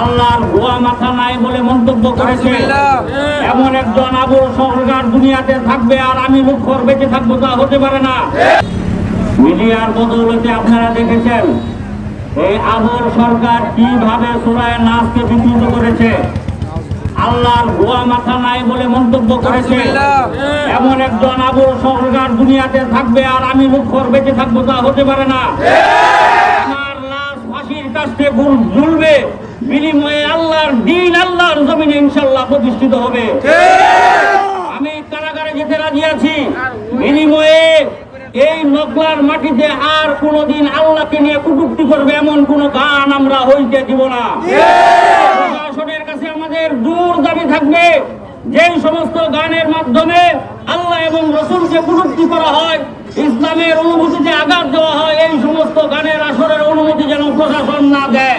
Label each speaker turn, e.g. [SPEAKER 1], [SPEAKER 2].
[SPEAKER 1] আল্লাহর গোয়া মাথা নাই বলে মন্তব্য করেছে। এমন একজন আবুল সরকার দুনিয়াতে থাকবে আর আমি মুখর বেঁচে থাকব তা হতে পারে না। মিডিয়ার বদৌলতে আপনারা দেখেছেন এই আবুল সরকার কীভাবে সুরায় নাচকে বিকৃত করেছে। আল্লাহর গোয়া মাথা নাই বলে মন্তব্য করেছে। এমন একজন আবুল সরকার দুনিয়াতে থাকবে আর আমি মুখর বেঁচে থাকব তা হতে পারে না। আমার লাশ ফাঁসির কাছে ঝুলবে। বিনিময়ে আল্লাহর দিন আল্লাহর জমিনে ইনশাল্লাহ প্রতিষ্ঠিত হবে। আমি কারাগারে যেতে রাজি আছি। বিনিময়ে এই নকলার মাটিতে আর কোনোদিন আল্লাহকে নিয়ে কুটুক্তি করবে এমন কোন গান আমরা হইতে দিব না। প্রশাসনের কাছে আমাদের দূর দাবি থাকবে যেই সমস্ত গানের মাধ্যমে আল্লাহ এবং রসুলকে কুটুক্তি করা হয় ইসলামের অনুভূতিতে আঘাত দেওয়া হয় এই সমস্ত গানের আসরের অনুমতি যেন প্রশাসন না দেয়।